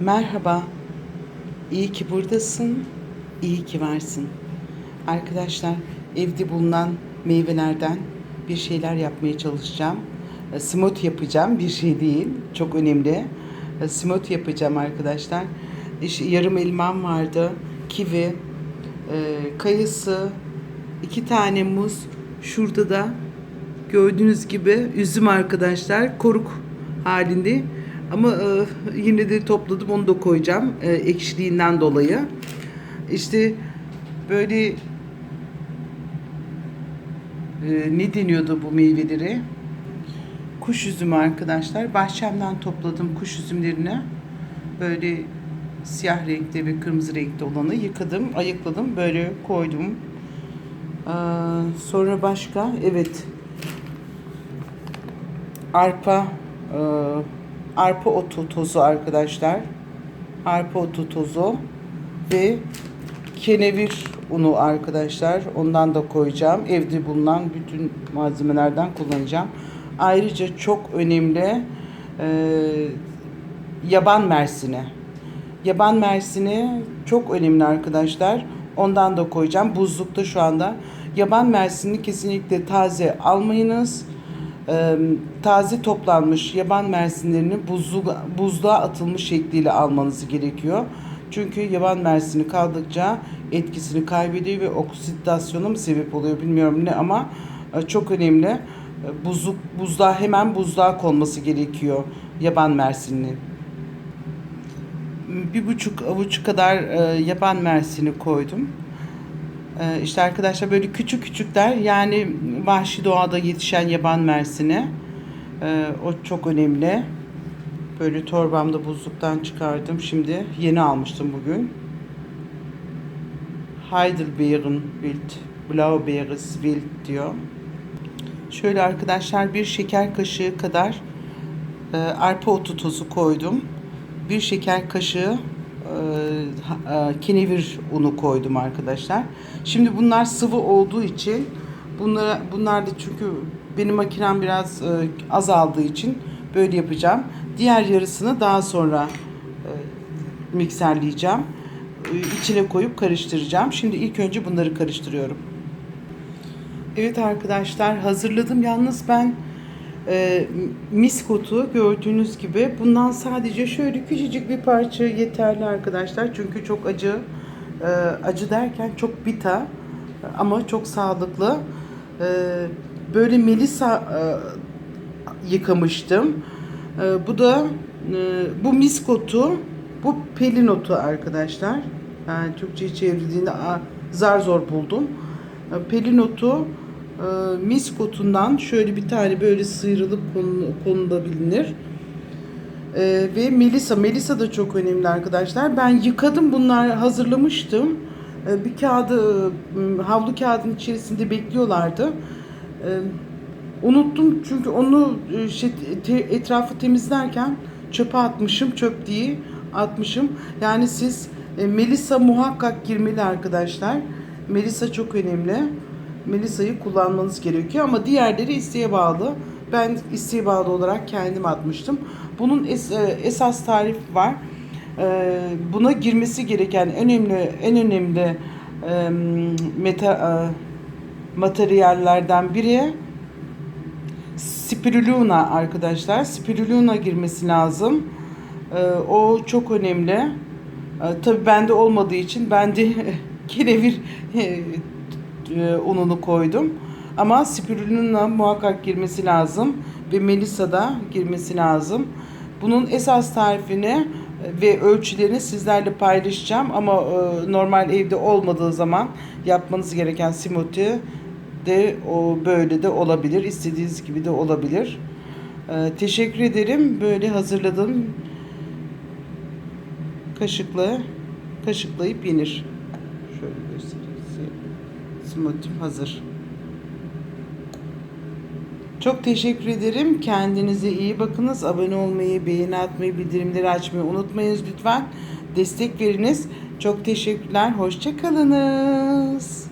Merhaba. İyi ki buradasın. İyi ki varsın. Arkadaşlar evde bulunan meyvelerden bir şeyler yapmaya çalışacağım. E, Smoothie yapacağım. Bir şey değil. Çok önemli. E, Smoothie yapacağım arkadaşlar. İşte yarım elmam vardı. Kivi, e, kayısı, iki tane muz. Şurada da gördüğünüz gibi üzüm arkadaşlar. Koruk halinde. Ama e, yine de topladım onu da koyacağım e, ekşiliğinden dolayı. İşte böyle e, ne deniyordu bu meyveleri? Kuş üzümü arkadaşlar. Bahçemden topladım kuş üzümlerini. Böyle siyah renkte ve kırmızı renkte olanı yıkadım, ayıkladım, böyle koydum. Ee, sonra başka, evet, arpa e, arpa otu tozu arkadaşlar. Arpa otu tozu ve kenevir unu arkadaşlar. Ondan da koyacağım. Evde bulunan bütün malzemelerden kullanacağım. Ayrıca çok önemli e, yaban mersini. Yaban mersini çok önemli arkadaşlar. Ondan da koyacağım. Buzlukta şu anda. Yaban mersini kesinlikle taze almayınız e, taze toplanmış yaban mersinlerini buzlu, buzluğa atılmış şekliyle almanız gerekiyor. Çünkü yaban mersini kaldıkça etkisini kaybediyor ve oksidasyona mı sebep oluyor bilmiyorum ne ama e, çok önemli. E, Buzluk, buzluğa hemen buzluğa konması gerekiyor yaban mersinin. Bir buçuk avuç kadar e, yaban mersini koydum. Ee, işte arkadaşlar böyle küçük küçükler yani vahşi doğada yetişen yaban mersini. Ee, o çok önemli. Böyle torbamda buzluktan çıkardım. Şimdi yeni almıştım bugün. Heidelbeerenwild, Blaubeereswild diyor. Şöyle arkadaşlar bir şeker kaşığı kadar e, arpa otu tozu koydum. Bir şeker kaşığı kenevir unu koydum arkadaşlar. Şimdi bunlar sıvı olduğu için bunlara bunlar da çünkü benim makinem biraz e, azaldığı için böyle yapacağım. Diğer yarısını daha sonra e, mikserleyeceğim. E, içine koyup karıştıracağım. Şimdi ilk önce bunları karıştırıyorum. Evet arkadaşlar hazırladım. Yalnız ben e, miskotu gördüğünüz gibi bundan sadece şöyle küçücük bir parça yeterli arkadaşlar. Çünkü çok acı. E, acı derken çok bita ama çok sağlıklı. E, böyle melisa e, yıkamıştım. E, bu da e, bu miskotu bu pelin otu arkadaşlar. Yani Türkçe çevrildiğinde zar zor buldum. E, pelin otu e, miskotundan şöyle bir tane böyle sıyrılıp konu- konulabilir. E, ve Melisa. Melisa da çok önemli arkadaşlar. Ben yıkadım bunlar hazırlamıştım. E, bir kağıdı e, havlu kağıdın içerisinde bekliyorlardı. E, unuttum çünkü onu e, şey, te- etrafı temizlerken çöpe atmışım. Çöp diye atmışım. Yani siz e, Melisa muhakkak girmeli arkadaşlar. Melisa çok önemli. Melisa'yı kullanmanız gerekiyor ama diğerleri isteğe bağlı. Ben isteğe bağlı olarak kendim atmıştım. Bunun es- e, esas tarif var. E, Buna girmesi gereken önemli en önemli e, meta e, materyallerden biri spirulina arkadaşlar. Spirulina girmesi lazım. E, O çok önemli. E, Tabii bende olmadığı için ben de kenevir e, ununu koydum. Ama spirulina muhakkak girmesi lazım ve melisa da girmesi lazım. Bunun esas tarifini e, ve ölçülerini sizlerle paylaşacağım ama e, normal evde olmadığı zaman yapmanız gereken smoothie de o böyle de olabilir. İstediğiniz gibi de olabilir. E, teşekkür ederim. Böyle hazırladım. Kaşıkla kaşıklayıp yenir. Şöyle göstereyim size. Smoothie'm hazır. Çok teşekkür ederim. Kendinize iyi bakınız. Abone olmayı, beğeni atmayı, bildirimleri açmayı unutmayınız lütfen. Destek veriniz. Çok teşekkürler. Hoşça kalınız.